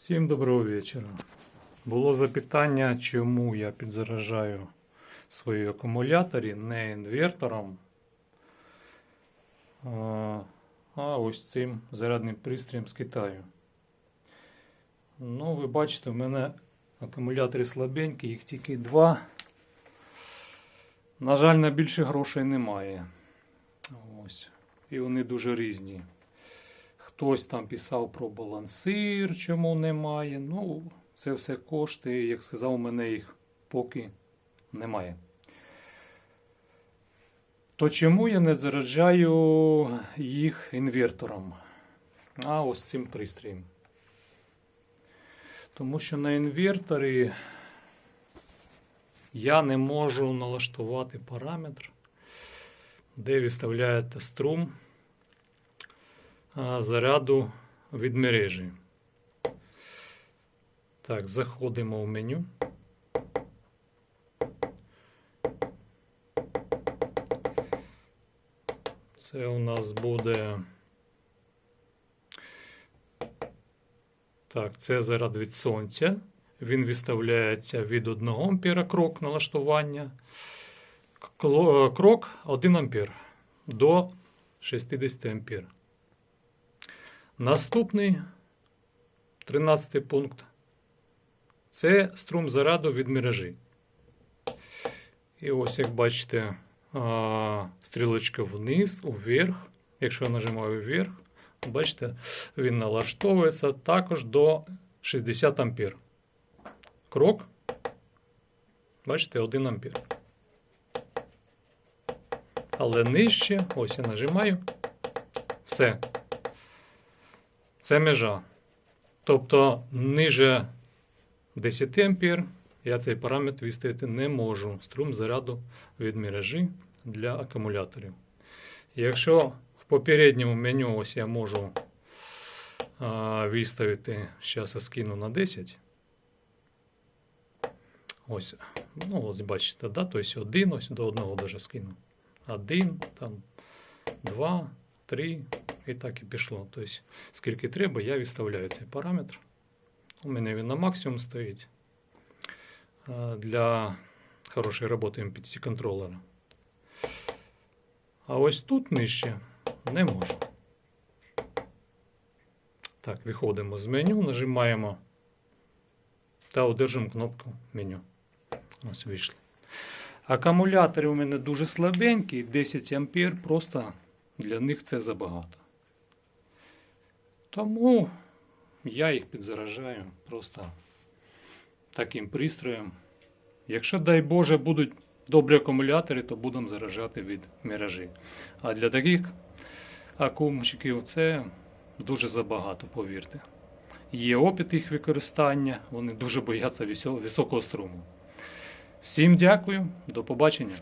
Всім доброго вечора. Було запитання, чому я підзаражаю свої акумуляторі не інвертором, а ось цим зарядним пристроєм з Китаю. Ну, ви бачите, у мене акумулятори слабенькі, їх тільки два. На жаль, на більше грошей немає. Ось. І вони дуже різні. Хтось там писав про балансир, чому немає. Ну, це все коштує, як сказав, у мене їх поки немає. То чому я не заряджаю їх інвертором? А ось цим пристроєм. Тому що на інверторі я не можу налаштувати параметр, де виставляєте струм заряду від мережі. Так, заходимо в меню. Це у нас буде. Так, це заряд від сонця. Він виставляється від 1 ампера крок налаштування. Крок 1 ампер до 60 ампер. Наступний 13 пункт. Це струм заряду від мережі. І ось, як бачите, стрілочка вниз, уверх. Якщо я нажимаю вверх, бачите, він налаштовується також до 60 ампер. Крок. Бачите, 1 ампер. Але нижче, ось я нажимаю. Все. Це межа. Тобто ниже 10 ампер я цей параметр виставити не можу. Струм заряду від мережі для акумуляторів. Якщо в попередньому меню ось я можу а, виставити, зараз я скину на 10. Ось, ну ось бачите, да? тобто один, ось до одного даже скину. Один, там, два, три, і так і пішло. Тобто, скільки треба, я виставляю цей параметр. У мене він на максимум стоїть для хорошої роботи MPC контролера. А ось тут нижче не можу. Так, виходимо з меню, нажимаємо та одержимо кнопку меню. Ось вийшло. Акумулятори у мене дуже слабенькі, 10 ампер, просто для них це забагато. Тому я їх підзаражаю просто таким пристроєм. Якщо, дай Боже, будуть добрі акумулятори, то будемо заражати від мережі. А для таких акумчиків це дуже забагато, повірте. Є опит їх використання, вони дуже бояться високого струму. Всім дякую, до побачення.